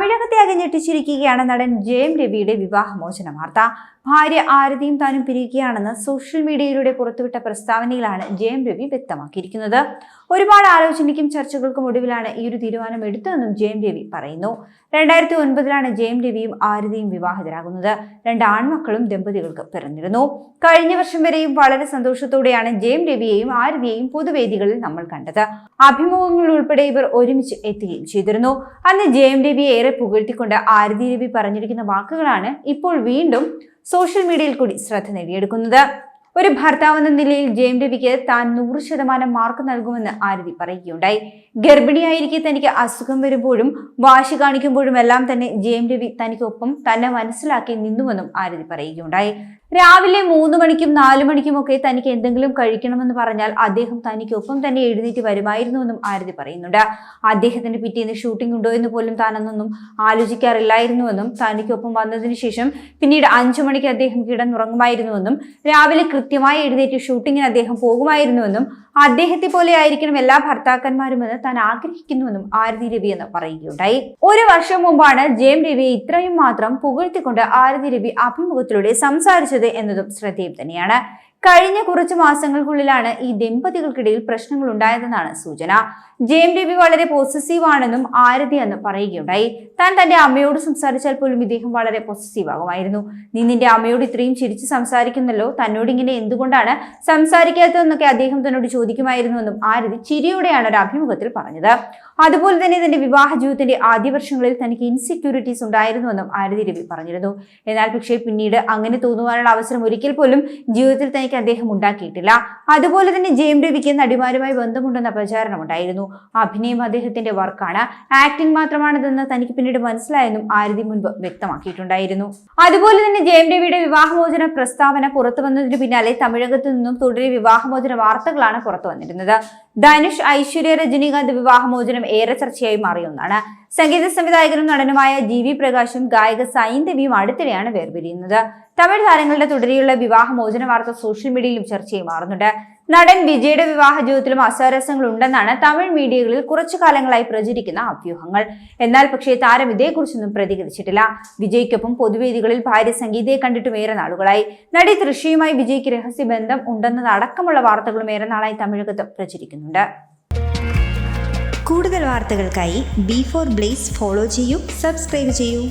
തമിഴകത്തെ അകഞ്ഞെട്ടിച്ചിരിക്കുകയാണ് നടൻ ജയം രവിയുടെ വിവാഹമോചന വാർത്ത. ഭാര്യ ആരതിയും താനും പിരിയുകയാണെന്ന് സോഷ്യൽ മീഡിയയിലൂടെ പുറത്തുവിട്ട പ്രസ്താവനയിലാണ് ജയം രവി വ്യക്തമാക്കിയിരിക്കുന്നത്. ഒരുപാട് ആലോചനയ്ക്കും ചർച്ചകൾക്കും ഒടുവിലാണ് ഈ ഒരു തീരുമാനം എടുത്തതെന്നും ജയം രവി പറയുന്നു. രണ്ടായിരത്തി ഒൻപതിലാണ് ജയം രവിയും ആരതിയും വിവാഹിതരാകുന്നത്. രണ്ട് ആൺമക്കളും ദമ്പതികൾക്ക് പിറന്നിരുന്നു. കഴിഞ്ഞ വർഷം വരെയും വളരെ സന്തോഷത്തോടെയാണ് ജയം രവിയെയും ആരതിയെയും പൊതുവേദികളിൽ നമ്മൾ കണ്ടത്. അഭിമുഖങ്ങൾ ഉൾപ്പെടെ ഇവർ ഒരുമിച്ച് എത്തുകയും ചെയ്തിരുന്നു. അന്ന് ജയം രവിയെ ഏറെ പുകഴ്ത്തിക്കൊണ്ട് ആരതി രവി പറഞ്ഞിരിക്കുന്ന വാക്കുകളാണ് ഇപ്പോൾ വീണ്ടും സോഷ്യൽ മീഡിയയിൽ കൂടി ശ്രദ്ധ നേടിയെടുക്കുന്നത്. ഒരു ഭർത്താവെന്ന നിലയിൽ ജയം രവിക്ക് താൻ നൂറ് ശതമാനം മാർക്ക് നൽകുമെന്ന് ആരതി പറയുകയുണ്ടായി. ഗർഭിണിയായിരിക്കെ തനിക്ക് അസുഖം വരുമ്പോഴും വാശി കാണിക്കുമ്പോഴും എല്ലാം തന്നെ ജയം രവി തനിക്കൊപ്പം തന്നെ മനസ്സിലാക്കി നിന്നുവെന്നും ആരതി പറയുകയുണ്ടായി. രാവിലെ മൂന്ന് മണിക്കും നാലു മണിക്കുമൊക്കെ തനിക്ക് എന്തെങ്കിലും കഴിക്കണമെന്ന് പറഞ്ഞാൽ അദ്ദേഹം തനിക്കൊപ്പം തന്നെ എഴുന്നേറ്റ് വരുമായിരുന്നുവെന്നും ആരതി പറയുന്നുണ്ട്. അദ്ദേഹത്തിന് പിറ്റേന്ന് ഷൂട്ടിംഗ് ഉണ്ടോ എന്ന് പോലും താനെന്നൊന്നും ആലോചിക്കാറില്ലായിരുന്നുവെന്നും തനിക്കൊപ്പം വന്നതിന് ശേഷം പിന്നീട് അഞ്ചു മണിക്ക് അദ്ദേഹം കിടന്നുറങ്ങുമായിരുന്നുവെന്നും രാവിലെ കൃത്യമായി എഴുന്നേറ്റ് ഷൂട്ടിങ്ങിന് അദ്ദേഹം പോകുമായിരുന്നുവെന്നും അദ്ദേഹത്തെ പോലെ ആയിരിക്കണം എല്ലാ ഭർത്താക്കന്മാരുമെന്ന് താൻ ആഗ്രഹിക്കുന്നുവെന്നും ആരതി രവി എന്ന് പറയുകയുണ്ടായി. ഒരു വർഷം മുമ്പാണ് ജയം രവിയെ ഇത്രയും മാത്രം പുകഴ്ത്തിക്കൊണ്ട് ആരതി രവി അഭിമുഖത്തിലൂടെ സംസാരിച്ചത് എന്നതും ശ്രദ്ധേയം തന്നെയാണ്. കഴിഞ്ഞ കുറച്ച് മാസങ്ങൾക്കുള്ളിലാണ് ഈ ദമ്പതികൾക്കിടയിൽ പ്രശ്നങ്ങൾ ഉണ്ടായതെന്നാണ് സൂചന ജയം രവി വളരെ പോസസീവ് ആണെന്നും ആരതി എന്ന് പറയുകയുണ്ടായി. താൻ തന്റെ അമ്മയോട് സംസാരിച്ചാൽ പോലും ഇദ്ദേഹം വളരെ പോസസീവ് ആകുമായിരുന്നു. നീ നിന്റെ അമ്മയോട് ഇത്രയും ചിരിച്ച് സംസാരിക്കുന്നല്ലോ. തന്നോട് ഇങ്ങനെ എന്തുകൊണ്ടാണ് സംസാരിക്കാത്തതെന്നൊക്കെ അദ്ദേഹം തന്നോട് ചോദിക്കുമായിരുന്നുവെന്നും ആരതി ചിരിയോടെയാണ് ഒരു അഭിമുഖത്തിൽ പറഞ്ഞത്. അതുപോലെ തന്നെ തന്റെ വിവാഹ ജീവിതത്തിന്റെ ആദ്യ വർഷങ്ങളിൽ തനിക്ക് ഇൻസെക്യൂരിറ്റീസ് ഉണ്ടായിരുന്നുവെന്നും ആരതി രവി പറഞ്ഞിരുന്നു. എന്നാൽ പക്ഷേ പിന്നീട് അങ്ങനെ തോന്നുവാനുള്ള അവസരം ഒരിക്കൽ പോലും ജീവിതത്തിൽ തനിക്ക് അദ്ദേഹം ഉണ്ടാക്കിയിട്ടില്ല. അതുപോലെ തന്നെ ജെയിം രവിക്ക് നടിമാരുമായി ബന്ധമുണ്ടെന്ന പ്രചാരണം ഉണ്ടായിരുന്നു. അഭിനയം അദ്ദേഹത്തിന്റെ വർക്കാണ്. ആക്ടിംഗ് മാത്രമാണിതെന്ന് തനിക്ക് പിന്നീട് മനസ്സിലായെന്നും ആരതി മുൻപ് വ്യക്തമാക്കിയിട്ടുണ്ടായിരുന്നു. അതുപോലെ തന്നെ ജെയിം രവിയുടെ വിവാഹമോചന പ്രസ്താവന പുറത്തു വന്നതിന് പിന്നാലെ തമിഴകത്ത് നിന്നും തുടരെ വിവാഹമോചന വാർത്തകളാണ് പുറത്തു വന്നിരുന്നത്. ധനുഷ് ഐശ്വര്യ രജനീകാന്ത് വിവാഹമോചനം ഏറെ ചർച്ചയായി മാറിയ ഒന്നാണ് സംഗീത സംവിധായകനും നടനുമായ ജി വി പ്രകാശും ഗായക സൈന്ദവിയും അടുത്തിടെയാണ് വേർപിരിയുന്നത്. തമിഴ് താരങ്ങളുടെ തുടരെയുള്ള വിവാഹമോചന വാർത്ത സോഷ്യൽ മീഡിയയിലും ചർച്ചയായി മാറുന്നുണ്ട്. നടൻ വിജയുടെ വിവാഹ ജീവിതത്തിലും അസരസങ്ങൾ ഉണ്ടെന്നാണ് തമിഴ് മീഡിയകളിൽ കുറച്ചു കാലങ്ങളായി പ്രചരിക്കുന്ന അഭ്യൂഹങ്ങൾ. എന്നാൽ പക്ഷേ താരം ഇതേക്കുറിച്ചൊന്നും പ്രതികരിച്ചിട്ടില്ല. വിജയ്ക്കൊപ്പം പൊതുവേദികളിൽ ഭാര്യ സംഗീതയെ കണ്ടിട്ടും ഏറെ നാളുകളായി. നടി തൃശയുമായി വിജയ്ക്ക് രഹസ്യ രഹസ്യബന്ധം ഉണ്ടെന്നതടക്കമുള്ള വാർത്തകളും ഏറെ നാളായി തമിഴകത്ത് പ്രചരിക്കുന്നുണ്ട്. കൂടുതൽ വാർത്തകൾക്കായി ബി ഫോർ ബ്ലേസ് ഫോളോ ചെയ്യൂ സബ്സ്ക്രൈബ് ചെയ്യൂ.